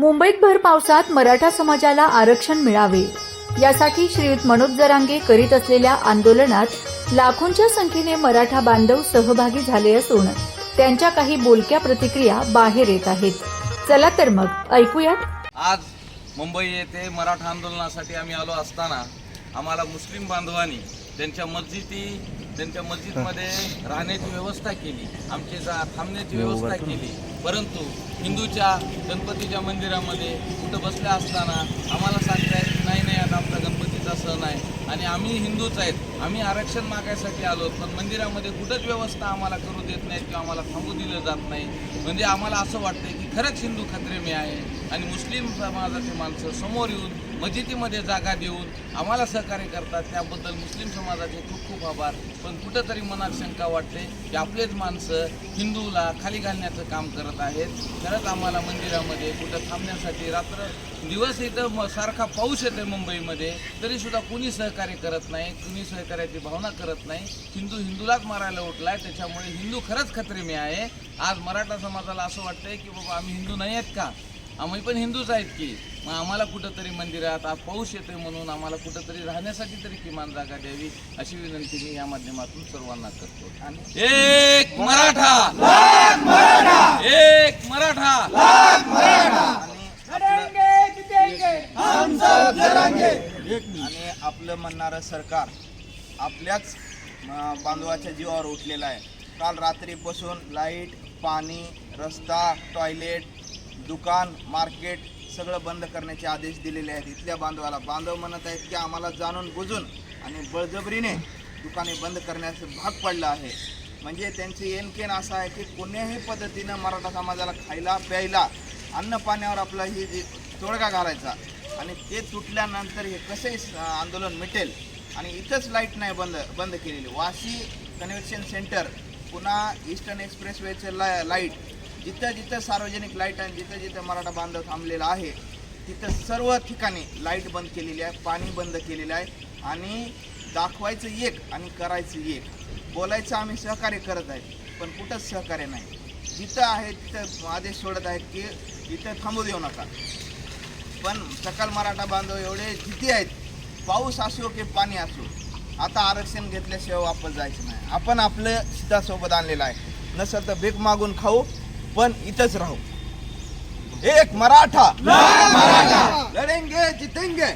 मुंबईत भर पावसात मराठा समाजाला आरक्षण मिळावे. यासाठी श्रीयुत मनोज जरांगे करीत असलेल्या आंदोलनात लाखोंच्या संख्येने मराठा बांधव सहभागी झाले असून त्यांच्या काही बोलक्या प्रतिक्रिया बाहेर येत आहेत. चला तर मग ऐकूयात. आज मुंबई येथे मराठा आंदोलनासाठी आम्ही आलो असताना आम्हाला मुस्लिम बांधवांनी त्यांच्या मस्जिदी त्यांच्या मस्जिदमध्ये राहण्याची व्यवस्था केली आमची जा थांबण्याची व्यवस्था केली. परंतु हिंदूच्या गणपतीच्या मंदिरामध्ये कुठं बसल्या असताना आम्हाला सांगतायत की नाही नाही आता आमचा गणपतीचा सण आहे. आणि आम्ही हिंदूच आहेत. आम्ही आरक्षण मागायसाठी आलो पण मंदिरामध्ये कुठंच व्यवस्था आम्हाला करू देत नाहीत किंवा आम्हाला थांबू दिलं जात नाही. म्हणजे आम्हाला असं वाटतंय की खरंच हिंदू खत्रेमी आहे. आणि मुस्लिम समाजाचे माणसं समोर येऊन मस्जिदीमध्ये जागा देऊन आम्हाला सहकार्य करतात. त्याबद्दल मुस्लिम समाजाचे खूप खूप आभार. पण कुठंतरी मनात शंका वाटते की आपलेच माणसं हिंदूला खाली घालण्याचं काम करत आहेत. खरंच आम्हाला मंदिरामध्ये कुठं थांबण्यासाठी रात्र दिवस इथं म- सारखा पाऊस येतो मुंबईमध्ये तरीसुद्धा कुणी सहकार्य करत नाही कुणी सहकार्याची भावना करत नाही. हिंदू हिंदूलाच मारायला उठला आहे त्याच्यामुळे हिंदू खरंच खत्रेमी आहे. आज मराठा समाजाला असं वाटतंय की बाबा आम्ही हिंदू नाही आहेत का? आम्ही पण हिंदूच आहेत की. मग आम्हाला कुठंतरी मंदिरात आज पाऊस येतोय म्हणून आम्हाला कुठंतरी राहण्यासाठी तरी किमान जागा द्यावी अशी विनंती मी या माध्यमातून सर्वांना करतो. आणि एक मराठा! एक मराठा! आणि आपलं म्हणणारं सरकार आपल्याच बांधवाच्या जीवावर उठलेलं आहे. काल रात्रीपासून लाइट पाणी रस्ता टॉयलेट दुकान मार्केट सगळं बंद करण्याचे आदेश दिलेले आहेत. इथल्या बांधवाला बांधव म्हणत आहेत की आम्हाला जाणून बुजून आणि बळजबरीने दुकाने बंद करण्याचं भाग पडलं आहे. म्हणजे त्यांचे येनकेन असं आहे की कोण्याही पद्धतीनं मराठा समाजाला खायला प्यायला अन्न पाण्यावर आपला ही तोडगा घालायचा आणि ते तुटल्यानंतर हे कसे आंदोलन मिटेल आणि इथंच लाइट नाही बंद बंद केलेली. वाशी कन्व्हेक्शन सेंटर पुन्हा ईस्टर्न एक्सप्रेसवेचं ला लाइट जिथं जिथं सार्वजनिक लाइट आणि जिथं जिथं मराठा बांधव थांबलेला आहे तिथं सर्व ठिकाणी लाइट बंद केलेली आहे पाणी बंद केलेलं आहे आणि दाखवायचं एक आणि करायचं एक. बोलायचं आम्ही सहकार्य करत आहे पण कुठंच सहकार्य नाही. जिथं आहे तिथं आदेश सोडत आहेत की इथं थांबू देऊ नका. पण सकल मराठा बांधव एवढे जिथे आहेत पाऊस असो की पाणी असो आता आरक्षण घेतल्याशिवाय वापस जायचं नाही. आपण आपलं सीतासोबत आणलेलं आहे. नसेल तर भीक मागून खाऊ पण इथंच राहू. एक मराठा. लढेंगे जितेंगे.